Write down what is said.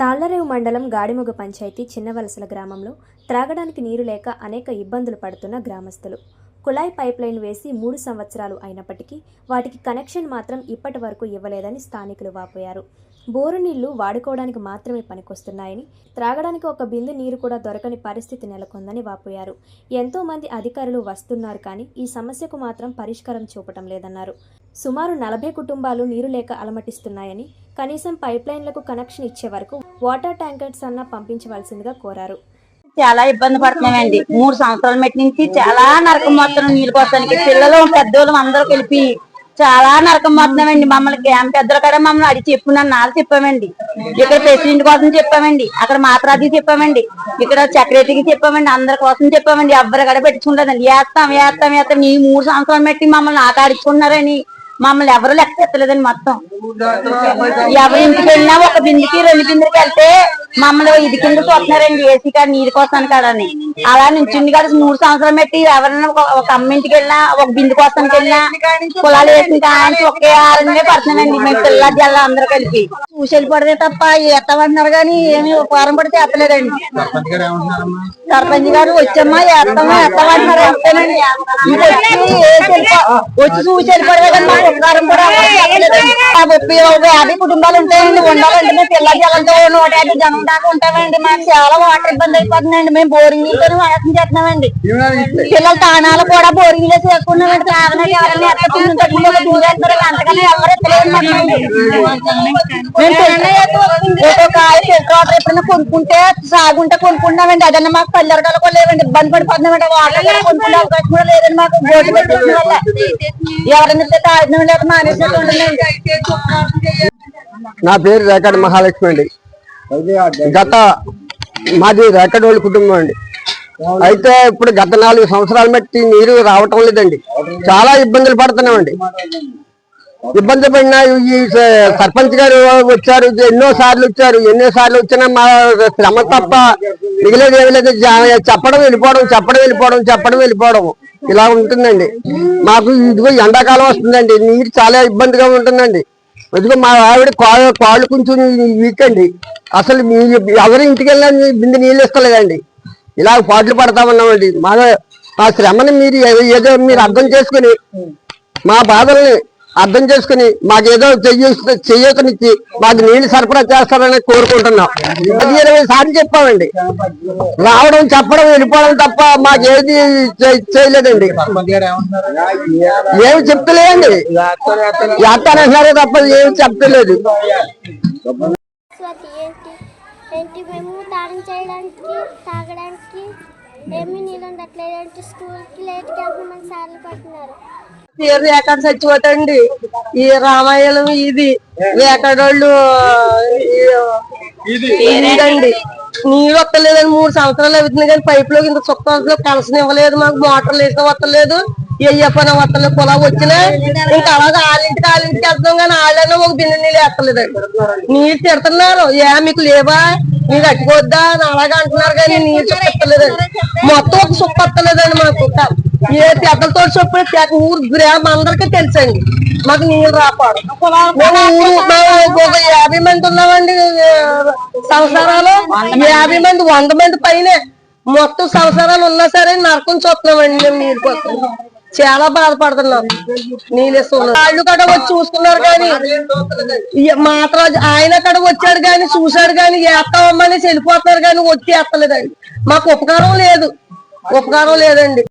తాళ్ళరేవు మండలం గాడిముగ పంచాయతీ చిన్నవలసల గ్రామంలో త్రాగడానికి నీరు లేక అనేక ఇబ్బందులు పడుతున్న గ్రామస్తులు. కుళాయి పైప్లైన్ వేసి మూడు సంవత్సరాలు అయినప్పటికీ వాటికి కనెక్షన్ మాత్రం ఇప్పటి వరకు ఇవ్వలేదని స్థానికులు వాపోయారు. బోరు నీళ్ళు వాడుకోవడానికి మాత్రమే పనికొస్తున్నాయని త్రాగడానికి ఒక బిందె నీరు కూడా దొరకని పరిస్థితి నెలకొందని వాపోయారు. ఎంతో మంది అధికారులు వస్తున్నారు కానీ ఈ సమస్యకు మాత్రం పరిష్కారం చూపటం లేదన్నారు. సుమారు నలభై కుటుంబాలు నీరు లేక అలమటిస్తున్నాయని కనీసం పైప్ లైన్లకు కనెక్షన్ ఇచ్చే వరకు వాటర్ ట్యాంకర్స్ అన్న పంపించవలసిందిగా కోరారు. చాలా ఇబ్బంది పడుతున్నామండి. మూడు సంవత్సరాల మెట్టి నుంచి చాలా నరకం మొత్తం నీళ్ళు కోసానికి. పిల్లలు పెద్దోళ్ళు అందరూ కలిపి చాలా నరకం మొత్తమండి మమ్మల్ని గ్యామ్ పెద్దలు కాడ మమ్మల్ని అడిగి చెప్పు నన్ను నాలుగు చెప్పామండి. ఇక్కడ ప్రెసిడెంట్ కోసం చెప్పామండి. అక్కడ మాత్రాది చెప్పామండి. ఇక్కడ సెక్రటరీకి చెప్పామండి. అందరి కోసం చెప్పామండి. ఎవ్వరి కూడా పెట్టుకుంటుందండి వేస్తాం వేస్తాం వేస్తాం ఈ మూడు సంవత్సరాలు పెట్టి మమ్మల్ని ఆట ఆడించుకున్నారని మమ్మల్ని ఎవరు లెక్క ఎత్తలేదండి మొత్తం. ఎవరి ఇంటికి వెళ్ళినా ఒక బిందుకి రెండు బిందుకి వెళ్తే మమ్మల్ని ఇది కింద చూస్తున్నారండి ఏసీ కాడ నీరు కోసం కాడని అలా నుంచింది కదా మూడు సంవత్సరాలు పెట్టి ఎవరైనా ఒక ఒక అమ్మ ఇంటికి వెళ్ళినా ఒక బిందు కోసానికి వెళ్ళినా పొలాలు వేసిన కానీ ఒకే ఆరంగే పడుతున్నానండి మేము పిల్ల జల్ల అందరూ కలిపి. చూసి వెళ్ళిపడదే తప్ప ఎత్తమంటున్నారు కానీ ఏమి ఉపకారం పడితే ఎత్తలేదండి సర్పంచ్ గారు ఏమంటున్నారమ్మా? సర్పంచ్ గారు వచ్చమ్మా ఎత్తమా ఎత్తమంటున్నారు అంతేనండి. ఇంక వచ్చి చూసి వెళ్ళిపోవడమే కానీ మాకు ఉపకారం కూడా ముప్పై యాభై కుటుంబాలు ఉంటాయండి ఉండాలండి మేము పిల్ల జలంతో నూట యాభై జనం దాకా ఉంటామండి. మాకు చాలా వాటర్ ఇబ్బంది అయిపోతుందండి. మేము బోరింగ్ నీళ్ళతో వాసం చేస్తున్నామండి. పిల్లల తానాలు కూడా బోరింగ్లో చేసుకున్నామండి తాగడానికి ఎవరైనా అంతకన్నా ఎవరు కాయ వాటర్ ఎప్పుడైనా కొనుక్కుంటే సాగుంటే కొనుక్కుంటామండి అదన్నా మాకు పల్లెరకాలు కూడా లేవండి. ఇబ్బంది పడిపోతున్నామండి. వాటర్ కొనుక్కునే అవకాశం కూడా లేదండి మాకు. బోర్డు పెట్టేసిన వల్ల. ఎవరైనా తాగిన లేక మానేసినట్టు నా పేరు రేకడ్ మహాలక్ష్మి అండి. గత మాది రేకడోళ్ళ కుటుంబం అండి. అయితే ఇప్పుడు గత నాలుగు సంవత్సరాల బట్టి నీరు రావటం లేదండి. చాలా ఇబ్బందులు పడుతున్నామండి. ఇబ్బంది పడిన ఈ సర్పంచ్ గారు వచ్చారు ఎన్నో సార్లు వచ్చారు ఎన్నో సార్లు వచ్చినా మా శ్రమ తప్ప మిగిలేదు ఏమీ లేదు. చెప్పడం వెళ్ళిపోవడం చెప్పడం వెళ్ళిపోవడం చెప్పడం వెళ్ళిపోవడం ఇలా ఉంటుందండి. మాకు ఇదిగో ఎండాకాలం వస్తుందండి. నీరు చాలా ఇబ్బందిగా ఉంటుందండి. ఇదిగో మా ఆవిడ కాళ్ళు కొంచెం వీక్ అండి. అసలు మీ ఎవరి ఇంటికి వెళ్ళినా బిందె నీళ్ళు ఇస్తలేదండి. ఇలా పాటలు పడతా ఉన్నామండి మా మా శ్రమని మీరు ఏదో మీరు అర్థం చేసుకుని మా బాధల్ని అర్థం చేసుకుని మాకేదో చెయ్య చెయ్యకనిచ్చి మాకు నీళ్ళు సరఫరా చేస్తారని కోరుకుంటున్నాం. పది ఇరవై సార్లు చెప్పామండి. రావడం చెప్పడం వెళ్ళిపోవడం తప్ప మాకేది చేయలేదండి. ఏమి చెప్తలేదండి. చేస్తానంటున్నారే తప్ప ఏమి చెప్తలేదు ఏంటి మేము దానం చేయడానికి తాగడానికి ఏమీ నీళ్ళు ఉండట్లేదు ఏంటి స్కూల్కి లేట్గా వెళ్తున్నామని సార్లు పడుతున్నారు పేరు ఎక్కడ చచ్చిపోతండి. ఈ రామాయణం ఇది వేకడోళ్ళు ఇదండి నీరు వస్తలేదండి మూడు సంవత్సరాలు అవుతుంది కానీ పైప్లోకి ఇంత చుక్క కలసం ఇవ్వలేదు మాకు మోటార్లు వేసిన వస్తలేదు ఏ పని వస్తలేదు పొలా వచ్చినా ఇంకా అలాగే వాళ్ళింటికి వాళ్ళింటికి వెళ్తాం కానీ వాళ్ళైనా ఒక బిందె నీళ్ళు వేస్తలేదండి నీరు తిడుతున్నారు. ఏ మీకు లేవా? మీరు అట్టుకోద్దా అని అలాగే అంటున్నారు కానీ నీరు చుక్కలేదండి మొత్తం ఒక చుక్క వస్తలేదండి మాకు. ఏ పెద్దలతో చెప్పు ఊరు గ్రామం అందరికీ తెలుసండి. మాకు నీళ్ళు రాపాడు మేము ఊరు ఒక యాభై మంది ఉన్నామండి సంవత్సరాలు యాభై మంది వంద మంది పైనే. మొత్తం సంవత్సరాలు ఉన్నా సరే నరకం చూస్తున్నామండి మేము నీళ్ళు కోసం చాలా బాధపడుతున్నాం. నీళ్ళు వాళ్ళు కూడా వచ్చి చూసుకున్నారు కానీ మాత్రం ఆయన కూడా వచ్చాడు కానీ చూశాడు కానీ వేస్తామని వెళ్ళిపోతున్నారు కానీ వచ్చి ఎత్తలేదండి. మాకు ఉపకారం లేదు. ఉపకారం లేదండి.